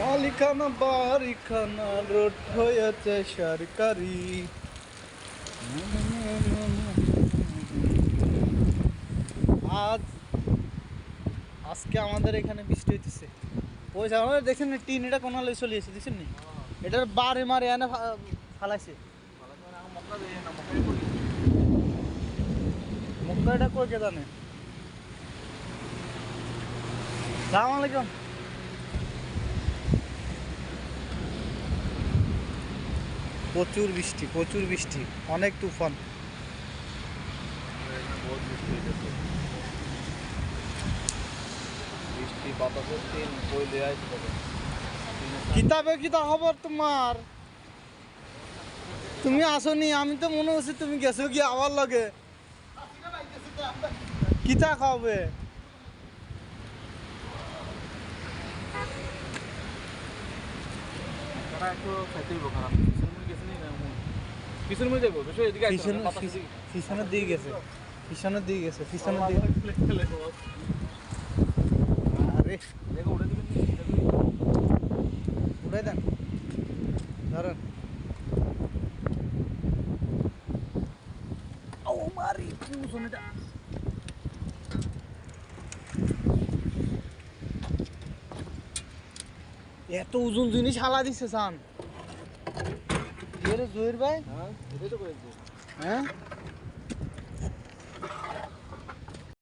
মালিকানা বাড়িখানা রোড হয়েছে সরকারি। আজ, আজকে আমাদের এখানে বৃষ্টি হইতেছে। পয়সা আমাদের দেখছেন টিন এটা কোন হলে চলে এসে দেখছেন নি? এটার বারে মারে এনে ফালাইছে। মুখটা এটা কই কে জানে? সালাম আলাইকুম। প্রচুর বৃষ্টি প্রচুর বৃষ্টি অনেক তুফান। কিতাবে কিতা খবর তোমার? তুমি আসনি আমি তো মনে হচ্ছে তুমি গেছো কি আমার লগে। কিতা খাবে একটু খারাপ পিছন যাব এদিকে। পিছনের দিকে গেছে। পিছনের দিকে গেছে পিছনের দিকে। আরে। উড়াই দেন। ধরেন। ও মারি পিছনেটা এত ওজন জিনিস হালা দিছে সান। জোরে জোর ভাই হ্যাঁ এটাই তো করেছি হ্যাঁ